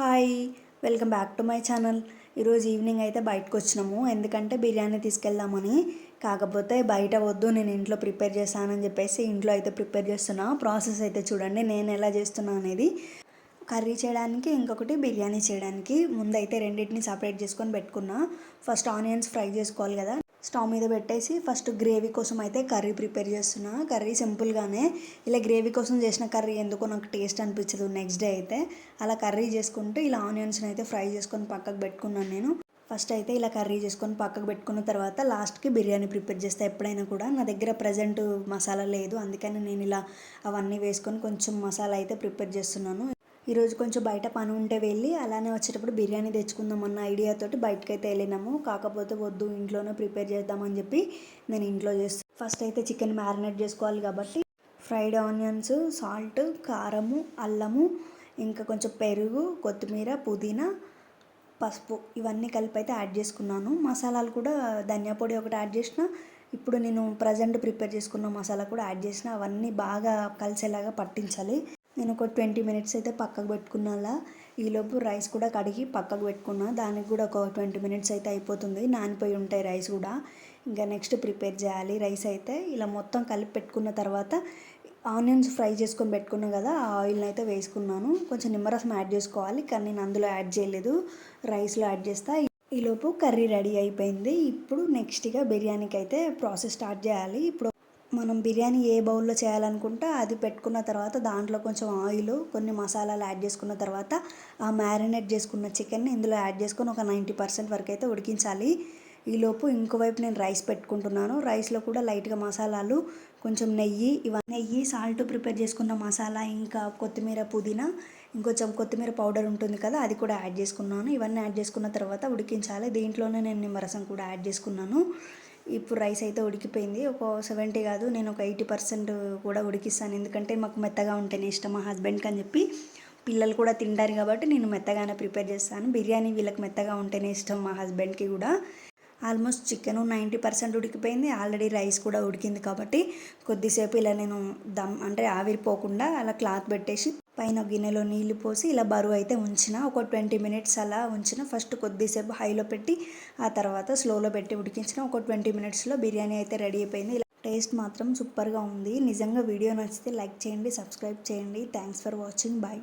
Hi welcome back to my channel. ఈరోజు evening అయితే బయటకు వచ్చినాము. ఎందుకంటే బిర్యానీ తీసుకెళ్దామని. కాకపోతే బయట వద్దు నేను ఇంట్లో ప్రిపేర్ చేస్తానని చెప్పేసి ఇంట్లో అయితే ప్రిపేర్ చేస్తున్నా. ప్రాసెస్ అయితే చూడండి నేను ఎలా చేస్తున్నా అనేది. కర్రీ చేయడానికి ఇంకొకటి బిర్యానీ చేయడానికి. ముందైతే రెండింటిని సపరేట్ చేసుకొని పెట్టుకున్నా. ఫస్ట్ ఆనియన్స్ ఫ్రై చేసుకోవాలి కదా. స్టవ్ మీద పెట్టేసి ఫస్ట్ గ్రేవీ కోసం అయితే కర్రీ ప్రిపేర్ చేస్తున్నా. కర్రీ సింపుల్గానే ఇలా గ్రేవీ కోసం చేసిన కర్రీ ఎందుకో నాకు టేస్ట్ అనిపించదు నెక్స్ట్ డే అయితే. అలా కర్రీ చేసుకుంటూ ఇలా ఆనియన్స్ని అయితే ఫ్రై చేసుకొని పక్కకు పెట్టుకున్నాను నేను. ఫస్ట్ అయితే ఇలా కర్రీ చేసుకొని పక్కకు పెట్టుకున్న తర్వాత లాస్ట్కి బిర్యానీ ప్రిపేర్ చేస్తే ఎప్పుడైనా కూడా. నా దగ్గర ప్రజెంట్ మసాలా లేదు. అందుకని నేను ఇలా అవన్నీ వేసుకొని కొంచెం మసాలా అయితే ప్రిపేర్ చేస్తున్నాను. ఈరోజు కొంచెం బయట పని ఉంటే వెళ్ళి అలానే వచ్చేటప్పుడు బిర్యానీ తెచ్చుకుందాం అన్న ఐడియాతోటి బయటకైతే అయితే వెళ్ళినాము. కాకపోతే వద్దు ఇంట్లోనే ప్రిపేర్ చేద్దామని చెప్పి నేను ఇంట్లో చేస్తాను ఫస్ట్ అయితే చికెన్ మ్యారినేట్ చేసుకోవాలి కాబట్టి ఫ్రైడ్ ఆనియన్స్ సాల్ట్ కారము అల్లము ఇంకా కొంచెం పెరుగు కొత్తిమీర పుదీనా పసుపు ఇవన్నీ కలిపి అయితే యాడ్ చేసుకున్నాను. మసాలాలు కూడా ధనియా పొడి ఒకటి యాడ్ చేసిన ఇప్పుడు నేను ప్రజెంట్ ప్రిపేర్ చేసుకున్న మసాలా కూడా యాడ్ చేసిన అవన్నీ బాగా కలిసేలాగా పట్టించాలి. నేను ఒక ట్వంటీ మినిట్స్ అయితే పక్కకు పెట్టుకున్నాలా. ఈలోపు రైస్ కూడా కడిగి పక్కకు పెట్టుకున్నా. దానికి కూడా ఒక ట్వంటీ మినిట్స్ అయితే అయిపోతుంది. నానిపోయి ఉంటాయి రైస్ కూడా. ఇంకా నెక్స్ట్ ప్రిపేర్ చేయాలి రైస్ అయితే. ఇలా మొత్తం కలిపి పెట్టుకున్న తర్వాత ఆనియన్స్ ఫ్రై చేసుకొని పెట్టుకున్నా కదా ఆ ఆయిల్ని అయితే వేసుకున్నాను. కొంచెం నిమ్మరసం యాడ్ చేసుకోవాలి. కానీ నేను అందులో యాడ్ చేయలేదు. రైస్లో యాడ్ చేస్తా. ఈలోపు కర్రీ రెడీ అయిపోయింది. ఇప్పుడు నెక్స్ట్గా బిర్యానీకి అయితే ప్రాసెస్ స్టార్ట్ చేయాలి. ఇప్పుడు మనం బిర్యానీ ఏ బౌల్లో చేయాలనుకుంటే అది పెట్టుకున్న తర్వాత దాంట్లో కొంచెం ఆయిల్ కొన్ని మసాలాలు యాడ్ చేసుకున్న తర్వాత ఆ మ్యారినేట్ చేసుకున్న చికెన్ని ఇందులో యాడ్ చేసుకొని ఒక నైంటీ పర్సెంట్ వరకు అయితే ఉడికించాలి. ఈలోపు ఇంకోవైపు నేను రైస్ పెట్టుకుంటున్నాను. రైస్లో కూడా లైట్గా మసాలాలు కొంచెం నెయ్యి ఇవన్నీ నెయ్యి సాల్ట్ ప్రిపేర్ చేసుకున్న మసాలా ఇంకా కొత్తిమీర పుదీనా ఇంకొంచెం కొత్తిమీర పౌడర్ ఉంటుంది కదా అది కూడా యాడ్ చేసుకున్నాను. ఇవన్నీ యాడ్ చేసుకున్న తర్వాత ఉడికించాలి. దీంట్లోనే నేను నిమ్మరసం కూడా యాడ్ చేసుకున్నాను. ఇప్పుడు రైస్ అయితే ఉడికిపోయింది. ఒక సెవెంటీ కాదు నేను ఒక ఎయిటీ పర్సెంట్ కూడా ఉడికిస్తాను. ఎందుకంటే మాకు మెత్తగా ఉంటేనే ఇష్టం మా హస్బెండ్కి అని చెప్పి పిల్లలు కూడా తింటారు కాబట్టి నేను మెత్తగానే ప్రిపేర్ చేస్తాను. బిర్యానీ వీళ్ళకి మెత్తగా ఉంటేనే ఇష్టం మా హస్బెండ్కి కూడా. ఆల్మోస్ట్ చికెన్ నైంటీ పర్సెంట్ ఉడికిపోయింది. ఆల్రెడీ రైస్ కూడా ఉడికింది కాబట్టి కొద్దిసేపు ఇలా నేను దమ్ అంటే ఆవిరిపోకుండా అలా క్లాత్ పెట్టేసి పైన గిన్నెలో నీళ్ళు పోసి ఇలా బరువు అయితే ఉంచిన ఒక ట్వంటీ మినిట్స్ అలా ఉంచిన ఫస్ట్ కొద్దిసేపు హైలో పెట్టి ఆ తర్వాత స్లోలో పెట్టి ఉడికించిన ఒక ట్వంటీ మినిట్స్లో బిర్యానీ అయితే రెడీ అయిపోయింది. ఇలా టేస్ట్ మాత్రం సూపర్గా ఉంది. నిజంగా వీడియో నచ్చితే లైక్ చేయండి సబ్స్క్రైబ్ చేయండి. Thanks for watching. బాయ్.